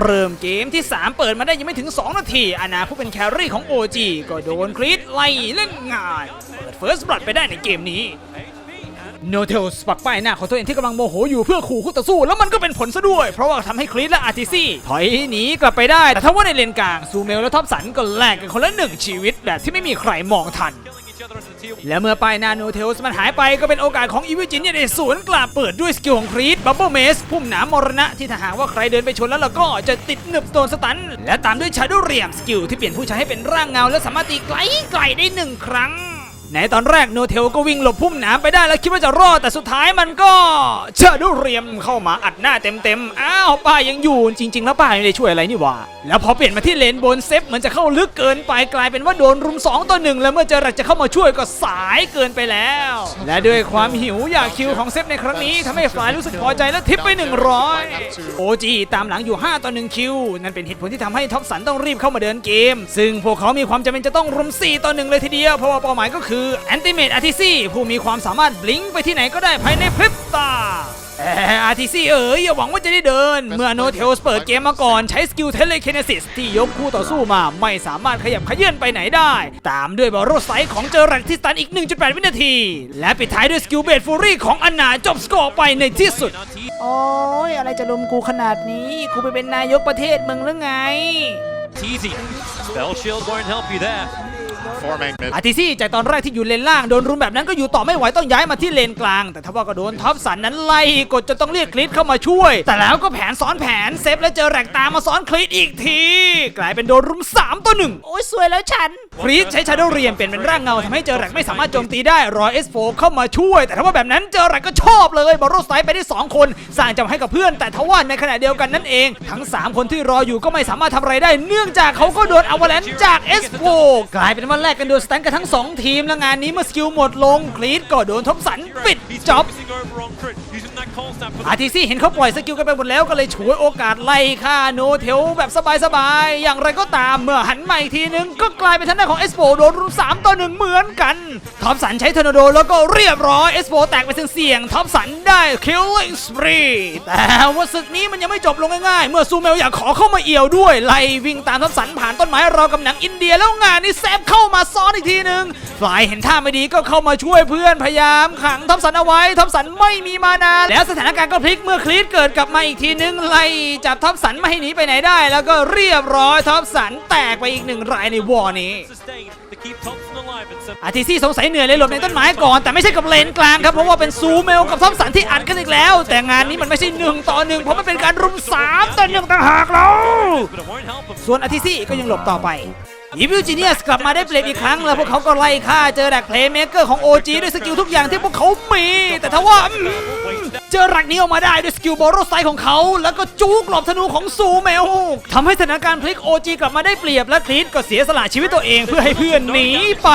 เริ่มเกมที่ 3 เปิดมาได้ยังไม่ถึง 2 นาที อานาผู้เป็นแครี่ของ OG ก็โดนคริสไล่เล่นงานเปิดเฟิร์สบลัดไปได้ในเกมนี้โนเทลปักป้ายหน้าของตัวเองที่กำลังโมโหอยู่เพื่อขู่คู่ต่อสู้ แล้วมันก็เป็นผลซะด้วย เพราะว่าทำให้คริสและอาร์ติซี่ ถอยหนีกลับไปได้ แต่ถ้าว่าในเลนกลางซูเมลและท็อปสันก็แลกกันคนละหนึ่งชีวิตแบบที่ไม่มีใครมองทัน และเมื่อป้ายนาโนเทลส์มันหายไปก็เป็นโอกาสของอีวิจินเนี่ยได้สวนกลับเปิดด้วยสกิลของครีดบับเบิลเมสพุ่มหนามมรณะที่ถ้าหากว่าใครเดินไปชนแล้วเราก็จะติดหนึบโดนสตัน และตามด้วยชาโดเรียมสกิลที่เปลี่ยนผู้ใช้ให้เป็นร่างเงา และสามารถตีไกลไกลได้หนึ่งครั้ง ในตอนแรกโนเทลก็วิ่งหลบพุ่มหนามไปได้แล้วคิดว่าจะรอดแต่สุดท้ายมันก็เชาโดเรียมเข้ามาอัดหน้าเต็มๆ อ้าวป้ายังอยู่จริง ๆ แล้วป้าไม่ได้ช่วยอะไรนี่หว่า แล้วพอเปลี่ยนมาที่เลนบนเซฟเหมือนจะเข้าลึกเกินไปกลายเป็นว่าโดนรุม 2 ต่อหนึ่งแล้วเมื่อเจอรักจะเข้ามาช่วยก็สายเกินไปแล้ว และด้วยความหิวอยากคิวของเซฟในครั้งนี้ทำให้ฝ่ายรู้สึกพอใจและทิปไป 100โอจีตามหลังอยู่ 5 ต่อ1คิว นั่นเป็นเหตุผลที่ทำให้ท็อปสันต้องรีบเข้ามาเดินเกม ซึ่งพวกเขามีความจำเป็นจะต้องรุม4ต่อ1เลยทีเดียวเพราะว่าเป้าหมายก็คือแอนติเมตอาร์ติซี่ผู้มีความสามารถบลิงก์ไปที่ไหนก็ได้ภายในพริบตาอาร์ทีซีเอ๋ยอย่าหวังว่าจะได้เดิน เมื่อโนเทลสเปิดเกมมาก่อนใช้สกิลเทเล k คเนซิสที่ยกคู่ต่อสู้มาไม่สามารถขยับขยื่นไปไหนได้ ตามด้วยบอลโรไซด์ของเจอรักที่สตันอีก 1.8 วินาที และปิดท้ายด้วยสกิลเบดฟูรี่ของอันนาจบสกอร์ไปในที่สุด โอ้ยอะไรจะลุมกูขนาดนี้กูไปเป็นนายกประเทศมึงหรือไง Easy. Spell shield won't help you there. Forming mid. อาร์ทีซี่จากตอนแรกที่อยู่เลนล่างโดนรุมแบบนั้นก็อยู่ต่อไม่ไหวต้องย้ายมาที่เลนกลาง แต่ทว่าก็โดนท็อปสันนั้นไล่กดจนต้องเรียกคลิสเข้ามาช่วย แต่แล้วก็แผนซ้อนแผนเซฟและเจอแรกตามมาซ้อนคลิสอีกที กลายเป็นโดนรุม3ต่อหนึ่งโอ้ยสวยแล้วฉันคลิสใช้ชาโดเรียมเปลี่ยนเป็นร่างเงาทำให้เจอแรกไม่สามารถโจมตีได้รอเอสโฟเข้ามาช่วย แต่ถ้าว่าแบบนั้นเจอแรกก็ชอบเลยบอลโรสไตไปได้สองคนสร้างจังหวะให้กับเพื่อน แต่ทว่าในขณะเดียวกันนั่นเอง ทั้งสามคนที่รออยู่ก็ไม่สามารถทำอะไรได้ เนื่องจากเขาก็โดนอวาแลนจากเอสโฟกลายเป็นว่าแลกกันโดนสแตนกันทั้งสองทีมแล้วงานนี้เมื่อสกิลหมดลงคลีดก็โดนทบสันปิดจ็อบ อาทีซี่เห็นเขาปล่อยสกิลกันไปหมดแล้วก็เลยฉวยโอกาสไล่ฆ่าโนเทลแบบสบายๆ อย่างไรก็ตามเมื่อหันมาอีกทีนึง ก็กลายเป็นทางด้าของเอสโปโดนรุม3ต่อ1เหมือนกันท็อปสันใช้ทอร์นาโดแล้วก็เรียบร้อยเอสโปแตกไปเสี่ยงท็อปสันได้ killing spree แต่ว่าศึกนี้มันยังไม่จบลงง่ายๆ เมื่อซูเมลอยากขอเข้ามาเอี่ยวด้วย ไล่วิ่งตามท็อปสันผ่านต้นไม้ราวกับหนังอินเดียแล้วงานนี้แซฟเข้ามาซ้อนอีกทีนึงฝ่ายเห็นท่าไม่ดีก็เข้ามาช่วยเพื่อนพยายามขังท็อปสันเอาไว้ท็อปสันไม่มีมานาแล้วสถานการณ์ก็พลิกเมื่อคลีดเกิดกลับมาอีกทีนึงไล่จับท็อปสันไม่ให้หนีไปไหนได้ แล้วก็เรียบร้อยท็อปสันแตกไปอีกหนึ่งรายในวอร์นี้อาทีซี่สงสัยเหนื่อยเลยหลบในต้นไม้ก่อน แต่ไม่ใช่กับเลนกลางครับเพราะว่าเป็นซูเมลกับท็อปสันที่อัดกันอีกแล้ว แต่งานนี้มันไม่ใช่หนึ่งต่อหนึ่งเพราะมันเป็นการรุมสามต่อหนึ่งต่างหากเรา but it won't help him. ส่วนอาทีซี่ก็ยังหลบต่อไปอีวิลจีเนียสกลับมาได้เปรียบอีกครั้ง แล้วพวกเขาก็ไล่ฆ่าเจอแดกเพลย์เมเกอร์ของ OG ด้วยสกิลทุกอย่างที่พวกเขามี แต่ทว่า เจอรักนี้ออกมาได้ด้วยสกิลบอลโรไซของเขา แล้วก็จูกหลบธนูของซูเมลทำให้สถานการณ์พลิกโอจีกลับมาได้เปรียบและคลีดก็เสียสละชีวิตตัวเองเพื่อให้เพื่อนหนีไป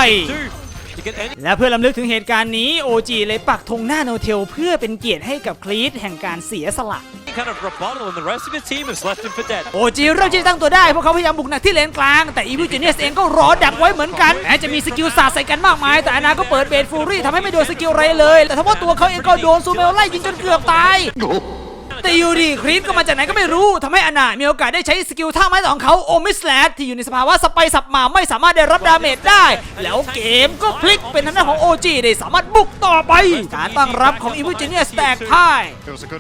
Two to get any และเพื่อลำลึกถึงเหตุการณ์นี้ OG เลยปักธงหน้าโนเทลเพื่อเป็นเกียรติให้กับคลีดแห่งการเสียสละ kind of rebuttal, and the rest of his team has left him for dead. โอจีเริ่มที่จะตั้งตัวได้ พวกเขาพยายามบุกหนักที่เลนกลาง แต่อีวิจิเนียสเองก็รอดักไว้เหมือนกันแม้จะมีสกิลสาดใส่กันมากมาย แต่อนาก็เปิดเบดฟูรี่ทำให้ไม่โดนสกิลอะไรเลย แต่ทว่าตัวเขาเองก็โดนซูเมลไล่ยิงจนเกือบตาย แต่อยู่ดีครีปก็มาจากไหนก็ไม่รู้ทำให้อนามีโอกาสได้ใช้สกิลท่าไม้ต่อของเขาโอมิสแลดที่อยู่ในสภาวะสไปสับมาไม่สามารถได้รับดาเมจได้ แล้วเกมก็พลิกเป็นทางด้านของ OG ได้สามารถบุกต่อไป การตั้งรับของอีวิจิเนียสแตกพ่าย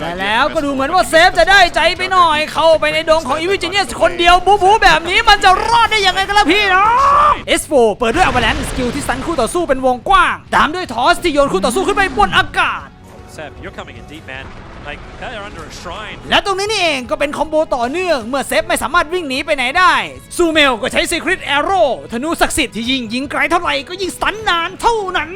แต่แล้วก็ดูเหมือนว่าเซฟจะได้ใจไปหน่อย เข้าไปในดงของอีวิจิเนียสคนเดียวบูบูแบบนี้มันจะรอดได้ยังไงกันล่ะพี่น้องเอสโฟเปิดด้วยอวาแลนสกิลที่สันคู่ต่อสู้เป็นวงกว้าง ตามด้วยทอสที่โยนคู่ต่อสู้ขึ้นไปบนอากาศ Seb, you're coming in deep, man. Like they're under a shrine. และตรงนี้นี่เองก็เป็นคอมโบต่อเนื่อง เมื่อเซฟไม่สามารถวิ่งหนีไปไหนได้ ซูเมลก็ใช้ Secret Arrow ธนูศักดิ์สิทธิ์ที่ยิงยิงไกลเท่าไหร่ก็ยิงสตันนานเท่านั้น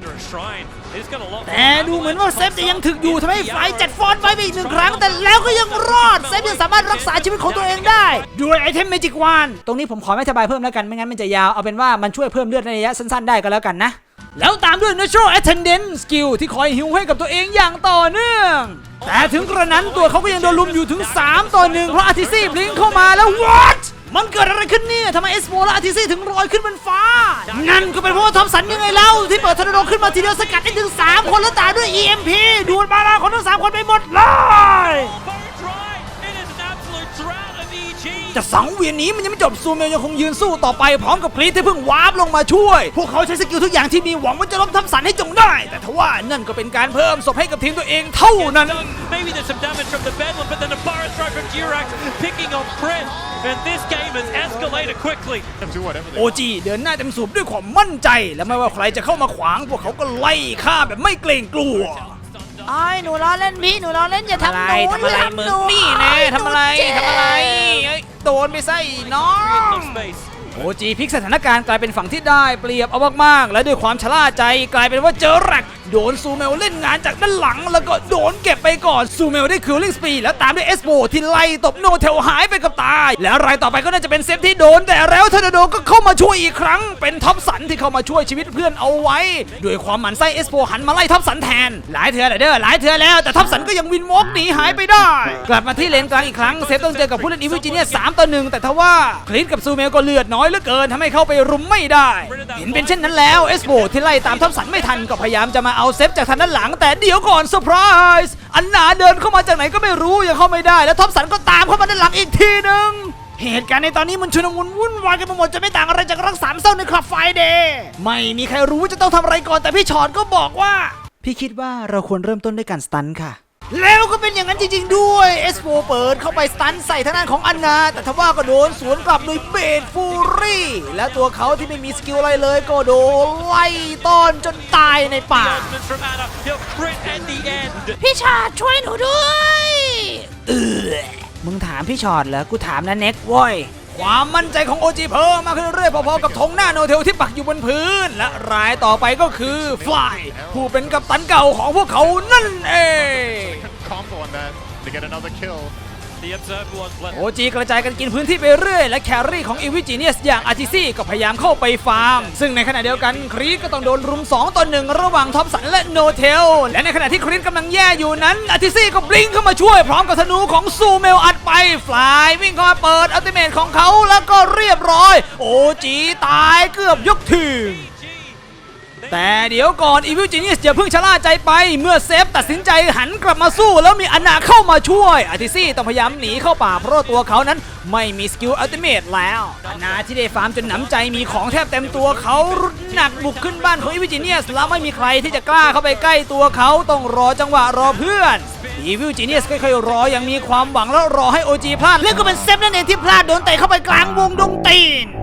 Under a shrine. They just got a lot. แต่ดูเหมือนว่าเซฟจะยังถึกอยู่ทำให้ฝ่ายจัดฟอนต์ไว้ไปอีกหนึ่งครั้ง แต่แล้วก็ยังรอด เซฟยังสามารถรักษาชีวิตของตัวเองได้ด้วยไอเทมเมจิกวานตรงนี้ผมขอไม่อธิบายเพิ่มแล้วกันไม่งั้นมันจะยาวเอาเป็นว่ามันช่วยเพิ่มเลือดในระยะสั้นๆได้ก็แล้วกันนะ แล้วตามด้วย Natural Attendant Skill ที่คอยฮิวให้กับตัวเองอย่างต่อเนื่อง แต่ถึงกระนั้นตัวเขาก็ยังโดนลุมอยู่ถึง 3 ต่อ1เพราะอาร์ติซี่บลิงเข้ามาแล้ว what มันเกิดอะไรขึ้นเนี่ยทำไมเอสโมและอาร์ติซี่ถึงลอยขึ้นบนฟ้า นั่นก็เป็นเพราะว่าทอมสันยังไงเล่า ที่เปิดทอร์นาโดขึ้นมาทีเดียวสกัดได้ถึง 3 คนแล้วตามด้วย EMP ดูดมาลาของทั้ง3คนไปหมดเลย MEG. จะสังเวียนนี้มันยังไม่จบซูเมลยังคงยืนสู้ต่อไปพร้อมกับคลีทที่เพิ่งวาร์ปลงมาช่วย พวกเขาใช้สกิลทุกอย่างที่มีหวังว่าจะล้มทับสันให้จงได้ แต่ทว่านั่นก็เป็นการเพิ่มศพให้กับทีมตัวเองเท่านั้น Maybe there's some damage from the Bedlam, but then a bar strike from Durax picking on Prit. And this game has escalated quickly. do whatever โอจีเดินหน้าเต็มสูบด้วยความมั่นใจ และไม่ว่าใครจะเข้ามาขวาง พวกเขาก็ไล่ฆ่าแบบไม่เกรงกลัวไอ้หนูล้อเล่นพี่ หนูล้อเล่นอย่าทำหนูทำอะไรอย่ามึงหนูนี่แน่ทำอะไรหนูเจ็บทำอะไรเอ้ย โดนไปซะอีน้อง No space. โอจีพลิกสถานการณ์กลายเป็นฝั่งที่ได้เปรียบเอามากๆและด้วยความชะล่าใจกลายเป็นว่าเจอแรก โดนซูเมลเล่นงานจากด้านหลัง แล้วก็โดนเก็บไปก่อนซูเมลได้คิวลิงสปีดแล้วตามด้วยเอสโบที่ไล่ตบโนเทลหายไปกับตาย แล้วรายต่อไปก็น่าจะเป็นเซฟที่โดน แต่แล้วเทอร์นาโดก็เข้ามาช่วยอีกครั้ง เป็นท็อปสันที่เข้ามาช่วยชีวิตเพื่อนเอาไว้ ด้วยความหมั่นไส้เอสโบหันมาไล่ท็อปสันแทน หลายเถื่อแหละเด้อหลายเถื่อแล้วแต่ท็อปสันก็ยังวินวอกหนีหายไปได้ กลับมาที่เลนกลางอีกครั้งเซฟต้องเจอกับผู้เล่นอีวิจิเนียสามต่อหนึ่งแต่ทว่าคลินกับซูเมลก็เลือดน้อยเหลือเกินทำให้เข้าไปรุมไม่ได้ เห็นเป็นเช่นนั้นแล้วเอสโบที่ไล่ตามท็อปสันไม่ทันก็พยายามจะมาเอาเซฟจากทางด้านหลัง แต่เดี๋ยวก่อนเซอร์ไพรส์อันนาเดินเข้ามาจากไหนก็ไม่รู้ยังเข้าไม่ได้ แล้วท็อปสันก็ตามเข้ามาด้านหลังอีกทีหนึ่งเหตุการณ์ในตอนนี้มันชุนมุนวุ่นวายกันไปหมดจะไม่ต่างอะไรจากรักสามเศร้าในคลับไฟเดย์ไม่มีใครรู้ว่าจะต้องทำอะไรก่อนแต่พี่ชอนก็บอกว่า พี่คิดว่าเราควรเริ่มต้นด้วยการสตันค่ะ แล้วก็เป็นอย่างนั้นจริงๆด้วยเอสโฟเปิดเข้าไปสตันใส่ทางด้านของอันนา แต่ทว่าก็โดนสวนกลับโดยเบดฟูรี่ และตัวเขาที่ไม่มีสกิลอะไรเลยก็โดนไล่ต้อนจนตายในป่า Judgment from Anna. Yo, Prit at the end. พี่ชาติช่วยหนูด้วยเออมึงถามพี่ชอตเหรอ กูถามนะเน็กเว้ยความมั่นใจของโอจีเพิ่มมากขึ้นเรื่อยๆพอๆกับธงหน้าโนเทลที่ปักอยู่บนพื้น และรายต่อไปก็คือฟลายผู้เป็นกัปตันเก่าของพวกเขานั่นเอง combo on that to get another kill. The observed ones left. โอจีกระจายกันกินพื้นที่ไปเรื่อย และแครี่ของอีวิจิเนียสอย่างอาร์ติซี่ก็พยายามเข้าไปฟาร์ม ซึ่งในขณะเดียวกันครีสก็ต้องโดนรุม 2ต่อ1ระหว่างท็อปสันและโนเทล และในขณะที่ครีสกำลังแย่อยู่นั้นอาร์ติซี่ก็บลิงเข้ามาช่วยพร้อมกับธนูของซูเมลอัดไปฟลายวิ่งเข้ามาเปิดอัลติเมทของเขาแล้วก็เรียบร้อย โอจีตายเกือบยกทีม แต่เดี๋ยวก่อนอีวิลจีเนียสอย่าเพิ่งชะล่าใจไป เมื่อเซฟตัดสินใจหันกลับมาสู้แล้วมีอนาเข้ามาช่วยอติซี่ต้องพยายามหนีเข้าป่าเพราะตัวเขานั้นไม่มีสกิลอัลติเมทแล้วอนาที่ได้ฟาร์มจนหนำใจมีของแทบเต็มตัวเขารุดหนักบุกขึ้นบ้านของอีวิลจีเนียสแล้วไม่มีใครที่จะกล้าเข้าไปใกล้ตัวเขาต้องรอจังหวะรอเพื่อนอีวิลจีเนียสค่อยๆรออย่างมีความหวังแล้วรอให้โอจีพลาดแล้วก็เป็นเซฟนั่นเองที่พลาดโดนเตะเข้าไปกลางวงดงตีน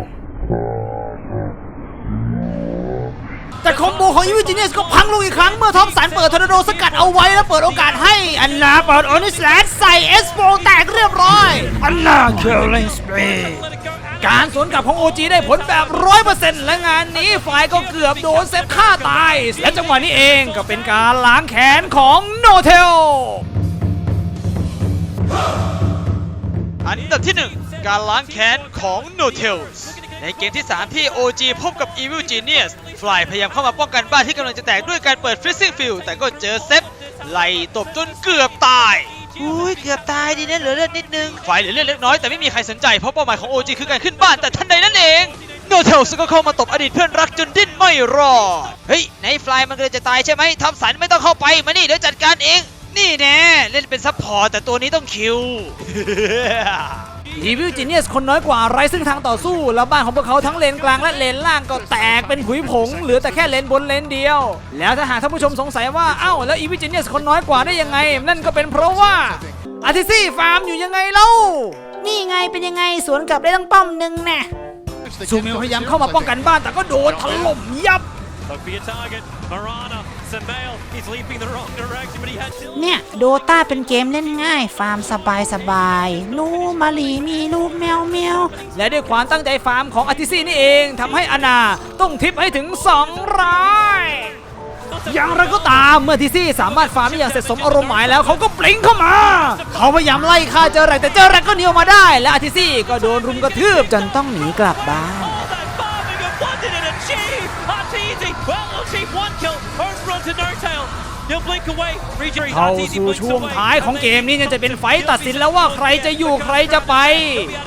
แต่คอมโบของอีวิจิเนียสก็พังลงอีกครั้งเมื่อทอมสันเปิดทอร์นาโดสกัดเอาไว้แล้วเปิดโอกาสให้อันนาเปิดโอนิสแลนใส่เอสโปแตกเรียบร้อยอันนาเคลลิงสเปรการสวนกลับของ OG ได้ผลแบบร้อยเปอร์เซ็นต์และงานนี้ฝ่ายก็เกือบโดนเซฟฆ่าตาย และจังหวะนี้เองก็เป็นการล้างแค้นของโนเทลอันดับที่ 1 การล้างแค้นของ n o t e l s ในเกมที่ 3 ที่ OG พบกับ Evil Genius ฟลายพยายามเข้ามาป้องกันบ้านที่กำลังจะแตกด้วยการเปิด Freezing Field แต่ก็เจอเซฟไล่ตบจนเกือบตายอุ้ยเกือบตายดีนะเหลือเลือดนิดนึงฝ่ายเหลือเลือดเล็กน้อยแต่ไม่มีใครสนใจเพราะเป้าหมายของ OG คือการขึ้นบ้านแต่ทันใดนั่นเอง n o t e l s ก็เข้ามาตบอดีตเพื่อนรักจนดิ้นไม่รอดเฮ้ยในฟลายมันกำลังจะตายใช่ไหมทอมสันไม่ต้องเข้าไปมานี่เดี๋ยวจัดการเอง นี่แน่เล่นเป็นซัพพอร์ตแต่ตัวนี้ต้องคิว อีวิลจีเนียสคนน้อยกว่าไร้ซึ่งทางต่อสู้ แล้วบ้านของพวกเขาทั้งเลนกลางและเลนล่างก็แตกเป็นผุยผง เหลือแต่แค่เลนบนเลนเดียว แล้วถ้าหากท่านผู้ชมสงสัยว่าเอ้าแล้วอีวิลจีเนียสคนน้อยกว่าได้ยังไง นั่นก็เป็นเพราะว่าอาร์ติซี่ฟาร์มอยู่ยังไงเล่านี่ไงเป็นยังไงสวนกลับได้ตั้งป้อมหนึ่งแน่ซูเมลพยายามเข้ามาป้องกันบ้านแต่ก็โดนถล่มยับ Look for your target. Marana. Samael. He's leaping the wrong direction, but he had Dylan. เนี่ยโดตาเป็นเกมเล่นง่าย ฟาร์มสบายสบายลูมาลีมีลูกแมวแมว และด้วยความตั้งใจฟาร์มของอาร์ติซี่นี่เองทำให้อานาต้องทิปให้ถึง2ร้อยอย่างไรก็ตามเมื่อทิซี่สามารถฟาร์มได้อย่างเสร็จสมอารมณ์หมายแล้วเขาก็ปลิงเข้ามา เขาพยายามไล่ฆ่าเจอแรกแต่เจอแรกก็เหนียวมาได้ และอาร์ติซี่ก็โดนรุมกระทืบจนต้องหนีกลับบ้าน เข้า Arteezy สู่ blinks ช่วง away. ท้ายของเกมนี้จะเป็นไฟต์ตัดสินแล้วว่าใครจะอยู่ใครจะไป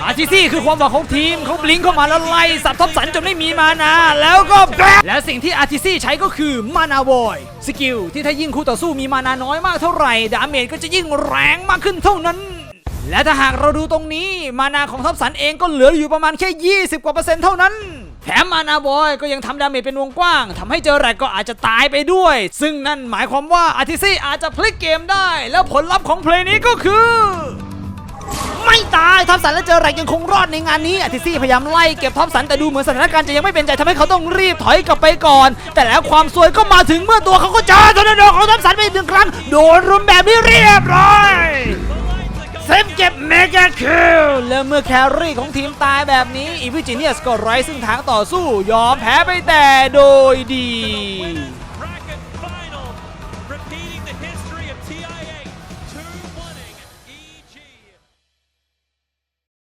อาร์ติซี่คือความหวังของทีมเขาบลิงเข้ามาแล้วไล่สับท็อปสันจนไม่มีมานา แล้วก็แบะและสิ่งที่อาร์ติซี่ใช้ก็คือมานาวอยสกิลที่ถ้ายิ่งคู่ต่อสู้มีมานาน้อยมากเท่าไหร่ ดาเมจก็จะยิ่งแรงมากขึ้นเท่านั้นและถ้าหากเราดูตรงนี้มานาของท็อปสันเองก็เหลืออยู่ประมาณแค่ 20 กว่าเปอร์เซ็นต์เท่านั้น แถมมานาบอยก็ยังทำดาเมจเป็นวงกว้างทำให้เจอแรกก็อาจจะตายไปด้วย ซึ่งนั่นหมายความว่าอาร์ทิซี่อาจจะพลิกเกมได้ แล้วผลลัพธ์ของเพลงนี้ก็คือ ไม่ตายท็อปสันและเจอแรกยังคงรอดในงานนี้อาร์ทิซี่พยายามไล่เก็บท็อปสันแต่ดูเหมือนสถานการณ์จะยังไม่เป็นใจทำให้เขาต้องรีบถอยกลับไปก่อน แต่แล้วความซวยก็มาถึงเมื่อตัวเขาก็เจอทอร์นาโดของท็อปสันไปหนึ่งครั้งโดนรุมแบบนี้เรียบร้อย เซฟเก็บเมกาคิลและเมื่อแครี่ของทีมตายแบบนี้อีวิจิเนียสก็ไร้ซึ่งทางต่อสู้ยอมแพ้ไปแต่โดยดี